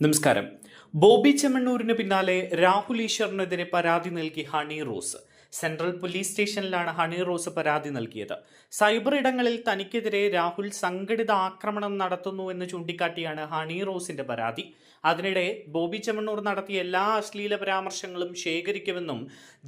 നമസ്കാരം. ബോബി ചെമ്മണ്ണൂരിന് പിന്നാലെ രാഹുൽ ഈശ്വറിനെതിരെ പരാതി നൽകി ഹണി റോസ്. സെൻട്രൽ പോലീസ് സ്റ്റേഷനിലാണ് ഹണി റോസ് പരാതി നൽകിയത്. സൈബർ ഇടങ്ങളിൽ തനിക്കെതിരെ രാഹുൽ സംഘടിത ആക്രമണം നടത്തുന്നു എന്ന് ചൂണ്ടിക്കാട്ടിയാണ് ഹണി റോസിന്റെ പരാതി. അതിനിടെ ബോബി ചെമ്മണ്ണൂർ നടത്തിയ എല്ലാ അശ്ലീല പരാമർശങ്ങളും ശേഖരിക്കുമെന്നും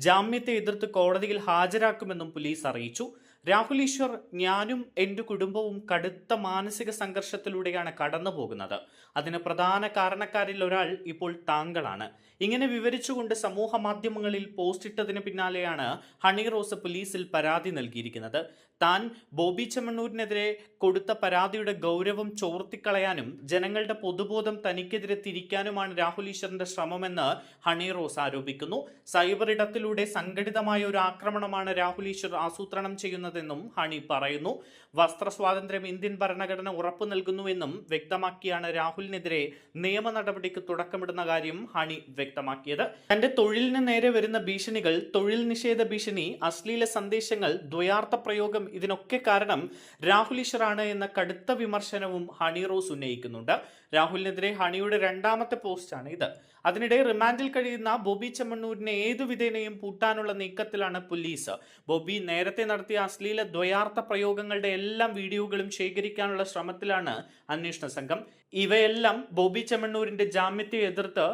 ജാമ്യത്തെ എതിർത്ത് കോടതിയിൽ ഹാജരാക്കുമെന്നും പോലീസ് അറിയിച്ചു. രാഹുൽ ഈശ്വർ ഞാനും എന്റെ കുടുംബവും കടുത്ത മാനസിക സംഘർഷത്തിലൂടെയാണ് കടന്നു പോകുന്നത് അതിന് പ്രധാന കാരണക്കാരിൽ ഒരാൾ ഇപ്പോൾ താങ്കളാണ്. ഇങ്ങനെ വിവരിച്ചുകൊണ്ട് സമൂഹ മാധ്യമങ്ങളിൽ പോസ്റ്റ് ഇട്ടതിന് പിന്നാലെയാണ് ഹണി റോസ് പോലീസിൽ പരാതി നൽകിയിരിക്കുന്നത്. താൻ ബോബി ചെമ്മണ്ണൂരിനെതിരെ കൊടുത്ത പരാതിയുടെ ഗൗരവം ചോർത്തിക്കളയാനും ജനങ്ങളുടെ പൊതുബോധം തനിക്കെതിരെ തിരിക്കാനുമാണ് രാഹുൽ ഈശ്വറിന്റെ ശ്രമമെന്ന് ഹണി റോസ് ആരോപിക്കുന്നു. സൈബർ ഇടത്തിലൂടെ സംഘടിതമായ ഒരു ആക്രമണമാണ് രാഹുൽ ഈശ്വർ ആസൂത്രണം ചെയ്യുന്നതെന്നും ഹണി പറയുന്നു. വസ്ത്ര സ്വാതന്ത്ര്യം ഇന്ത്യൻ ഭരണഘടന ഉറപ്പു നൽകുന്നുവെന്നും വ്യക്തമാക്കിയാണ് രാഹുലിനെതിരെ നിയമ നടപടിക്ക് തുടക്കമിടുന്ന കാര്യം ഹണി വ്യക്തമാക്കിയത്. തന്റെ തൊഴിലിന് നേരെ വരുന്ന ഭീഷണികൾ തൊഴിൽ നിഷേധ ഭീഷണി അശ്ലീല സന്ദേശങ്ങൾ ദ്വയാർത്ഥ പ്രയോഗം ഇതിനൊക്കെ കാരണം രാഹുൽ ഈശ്വറാണ് എന്ന കടുത്ത വിമർശനവും ഹണി റോസ് ഉന്നയിക്കുന്നുണ്ട്. രാഹുലിനെതിരെ ഹണിയുടെ രണ്ടാമത്തെ പോസ്റ്റാണ് ഇത്. അതിനിടെ റിമാൻഡിൽ കഴിയുന്ന ബോബി ചെമ്മണ്ണൂരിനെ ഏതു വിധേനയും പൂട്ടാനുള്ള നീക്കത്തിലാണ് പോലീസ്. ബോബി നേരത്തെ നടത്തിയ അശ്ലീല ദ്വയാർത്ഥ പ്രയോഗങ്ങളുടെ എല്ലാം വീഡിയോകളും ശേഖരിക്കാനുള്ള ശ്രമത്തിലാണ് അന്വേഷണ സംഘം. ഇവയെല്ലാം ബോബി ചെമ്മണ്ണൂരിന്റെ ജാമ്യത്തെ എതിർത്ത്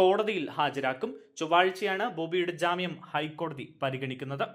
കോടതിയിൽ ഹാജരാക്കും. ചൊവ്വാഴ്ചയാണ് ബോബിയുടെ ജാമ്യം ഹൈക്കോടതി പരിഗണിക്കുന്നത്.